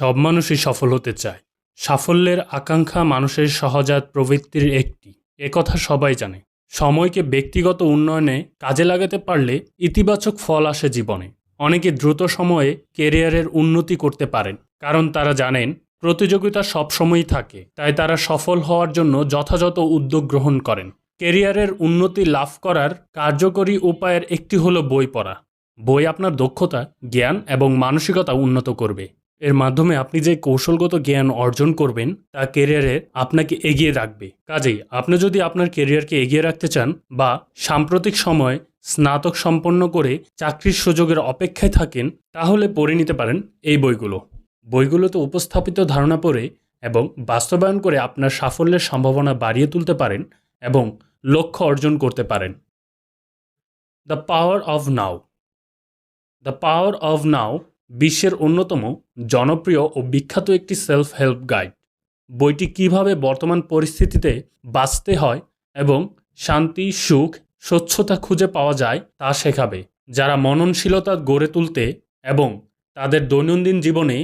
সব মানুষই সফল হতে চায়। সাফল্যের আকাঙ্ক্ষা মানুষের সহজাত প্রবৃত্তির একটি। একথা সবাই জানে। সময়কে ব্যক্তিগত উন্নয়নে কাজে লাগাতে পারলে ইতিবাচক ফল আসে জীবনে। অনেকে দ্রুত সময়ে কেরিয়ারের উন্নতি করতে পারেন। কারণ তারা জানেন, প্রতিযোগিতা সবসময়ই থাকে। তাই তারা সফল হওয়ার জন্য যথাযথ উদ্যোগ গ্রহণ করেন। কেরিয়ারের উন্নতি লাভ করার কার্যকরী উপায়ের একটি হলো বই পড়া। বই আপনার দক্ষতা, জ্ঞান এবং মানসিকতা উন্নত করবে। এর মাধ্যমে আপনি যে কৌশলগত জ্ঞান অর্জন করবেন, তা কেরিয়ারে আপনাকে এগিয়ে রাখবে। কাজেই আপনি যদি আপনার কেরিয়ারকে এগিয়ে রাখতে চান বা সাম্প্রতিক সময় স্নাতক সম্পন্ন করে চাকরির সুযোগের অপেক্ষায় থাকেন, তাহলে পড়ে নিতে পারেন এই বইগুলো। বইগুলোতে উপস্থাপিত ধারণা পড়ে এবং বাস্তবায়ন করে আপনার সাফল্যের সম্ভাবনা বাড়িয়ে তুলতে পারেন এবং লক্ষ্য অর্জন করতে পারেন। The power of now the power of now বিশ্বের অন্যতম জনপ্রিয় ও বিখ্যাত একটি সেলফ হেল্প গাইড বইটি কীভাবে বর্তমান পরিস্থিতিতে বাঁচতে হয় এবং শান্তি, সুখ, স্বচ্ছতা খুঁজে পাওয়া যায় তা শেখাবে, যারা মননশীলতা গড়ে তুলতে এবং তাদের দৈনন্দিন জীবনে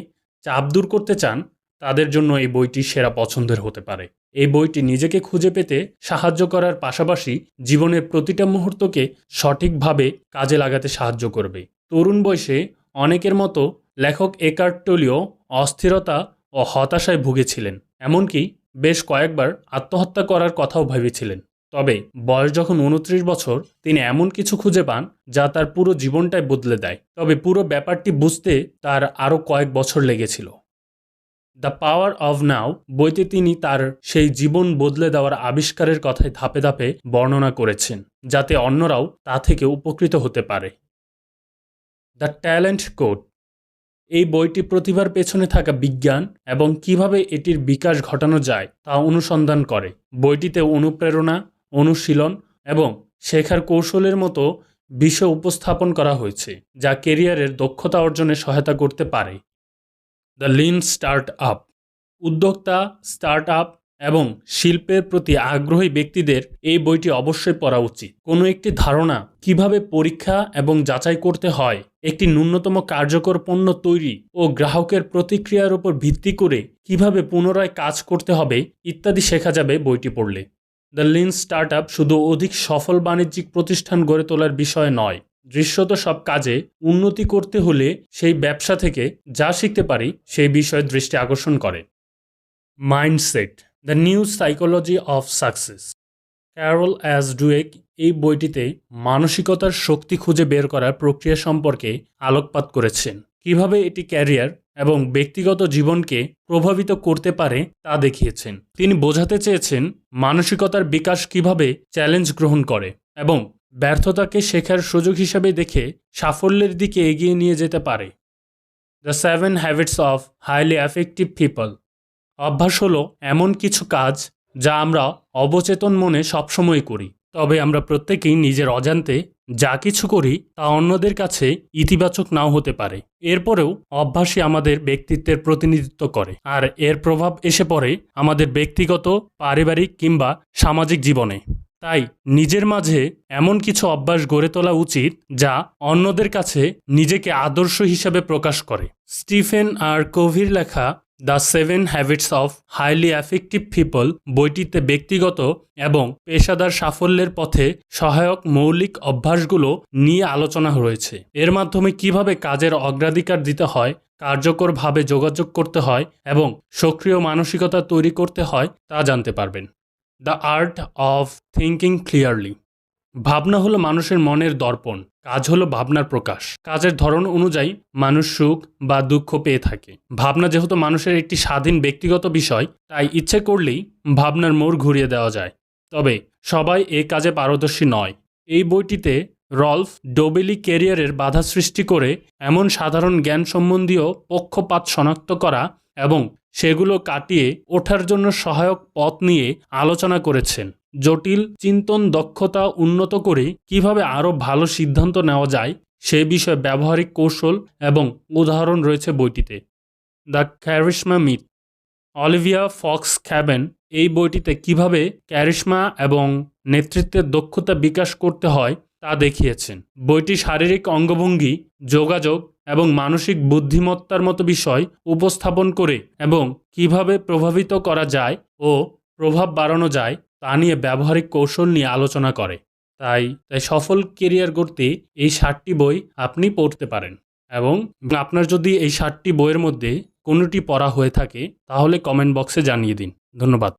চাপ দূর করতে চান, তাদের জন্য এই বইটি সেরা পছন্দের হতে পারে। এই বইটি নিজেকে খুঁজে পেতে সাহায্য করার পাশাপাশি জীবনের প্রতিটা মুহূর্তকে সঠিকভাবে কাজে লাগাতে সাহায্য করবে। তরুণ বয়সে অনেকের মতো লেখক একার্টলীয় অস্থিরতা ও হতাশায় ভুগেছিলেন। এমনকি বেশ কয়েকবার আত্মহত্যা করার কথাও ভেবেছিলেন। তবে বয়স যখন উনত্রিশ বছর, তিনি এমন কিছু খুঁজে পান যা তার পুরো জীবনটাই বদলে দেয়। তবে পুরো ব্যাপারটি বুঝতে তার আরও কয়েক বছর লেগেছিল। দ্য পাওয়ার অব নাও বইতে তিনি তার সেই জীবন বদলে দেওয়ার আবিষ্কারের কথায় ধাপে ধাপে বর্ণনা করেছেন, যাতে অন্যরাও তা থেকে উপকৃত হতে পারে। The talent code. এই বইটি প্রতিভার পেছনে থাকা বিজ্ঞান এবং কীভাবে এটির বিকাশ ঘটানো যায় তা অনুসন্ধান করে। বইটিতে অনুপ্রেরণা, অনুশীলন এবং শেখার কৌশলের মতো বিষয় উপস্থাপন করা হয়েছে, যা কেরিয়ারের দক্ষতা অর্জনে সহায়তা করতে পারে। দ্য লিন স্টার্ট আপ উদ্যোক্তা স্টার্ট আপ এবং শিল্পের প্রতি আগ্রহী ব্যক্তিদের এই বইটি অবশ্যই পড়া উচিত। কোনো একটি ধারণা কীভাবে পরীক্ষা এবং যাচাই করতে হয় একটি ন্যূনতম কার্যকর পণ্য তৈরি ও গ্রাহকের প্রতিক্রিয়ার উপর ভিত্তি করে কীভাবে পুনরায় কাজ করতে হবে ইত্যাদি শেখা যাবে বইটি পড়লে। দ্য লিন স্টার্ট শুধু অধিক সফল বাণিজ্যিক প্রতিষ্ঠান গড়ে তোলার বিষয় নয়, দৃশ্যত সব কাজে উন্নতি করতে হলে সেই ব্যবসা থেকে যা শিখতে পারি সেই বিষয়ে দৃষ্টি আকর্ষণ করে। Mindset, the new psychology of success. Carol S Dweck এই বইটিতে মানসিকতার শক্তি খুঁজে বের করার প্রক্রিয়া সম্পর্কে আলোকপাত করেছেন। কীভাবে এটি ক্যারিয়ার এবং ব্যক্তিগত জীবনকে প্রভাবিত করতে পারে তা দেখিয়েছেন। তিনি বোঝাতে চেয়েছেন মানসিকতার বিকাশ কীভাবে চ্যালেঞ্জ গ্রহণ করে এবং ব্যর্থতাকে শেখার সুযোগ হিসাবে দেখে সাফল্যের দিকে এগিয়ে নিয়ে যেতে পারে। The seven habits of highly effective people. অভ্যাস হলো এমন কিছু কাজ যা আমরা অবচেতন মনে সবসময় করি। তবে আমরা প্রত্যেকেই নিজের অজান্তে যা কিছু করি তা অন্যদের কাছে ইতিবাচক নাও হতে পারে। এরপরেও অভ্যাসই আমাদের ব্যক্তিত্বের প্রতিনিধিত্ব করে। আর এর প্রভাব এসে পড়ে আমাদের ব্যক্তিগত, পারিবারিক কিংবা সামাজিক জীবনে। তাই নিজের মাঝে এমন কিছু অভ্যাস গড়ে তোলা উচিত যা অন্যদের কাছে নিজেকে আদর্শ হিসাবে প্রকাশ করে। স্টিফেন আর কোভির লেখা the seven habits of highly effective people বইটিতে ব্যক্তিগত এবং পেশাদার সাফল্যের পথে সহায়ক মৌলিক অভ্যাসগুলো নিয়ে আলোচনা রয়েছে। এর মাধ্যমে কীভাবে কাজের অগ্রাধিকার দিতে হয়, কার্যকরভাবে যোগাযোগ করতে হয় এবং সক্রিয় মানসিকতা তৈরি করতে হয় তা জানতে পারবেন। The art of thinking clearly. ভাবনা হলো মানুষের মনের দর্পণ, কাজ হলো ভাবনার প্রকাশ। কাজের ধরন অনুযায়ী মানুষ সুখ বা দুঃখ পেয়ে থাকে। ভাবনা যেহেতু মানুষের একটি স্বাধীন ব্যক্তিগত বিষয়, তাই ইচ্ছে করলেই ভাবনার মোড় ঘুরিয়ে দেওয়া যায়। তবে সবাই এ কাজে পারদর্শী নয়। এই বইটিতে রলফ ডোবেলি ক্যারিয়ারের বাধা সৃষ্টি করে এমন সাধারণ জ্ঞান সম্বন্ধীয় পক্ষপাত শনাক্ত করা এবং সেগুলো কাটিয়ে ওঠার জন্য সহায়ক পথ নিয়ে আলোচনা করেছেন। জটিল চিন্তন দক্ষতা উন্নত করে কীভাবে আরও ভালো সিদ্ধান্ত নেওয়া যায়, সে বিষয়ে ব্যবহারিক কৌশল এবং উদাহরণ রয়েছে বইটিতে। The charisma myth. Olivia Fox Cabane এই বইটিতে কীভাবে ক্যারিশমা এবং নেতৃত্বের দক্ষতা বিকাশ করতে হয় তা দেখিয়েছেন। বইটি শারীরিক অঙ্গভঙ্গি, যোগাযোগ এবং মানসিক বুদ্ধিমত্তার মতো বিষয় উপস্থাপন করে এবং কীভাবে প্রভাবিত করা যায় ও প্রভাব বাড়ানো যায়, তা নিয়ে ব্যবহারিক কৌশল নিয়ে আলোচনা করে। তাই তাই সফল কেরিয়ার গড়তে এই ষাটটি বই আপনি পড়তে পারেন এবং আপনার যদি এই ষাটটি বইয়ের মধ্যে কোনোটি পড়া হয়ে থাকে, তাহলে কমেন্ট বক্সে জানিয়ে দিন। ধন্যবাদ।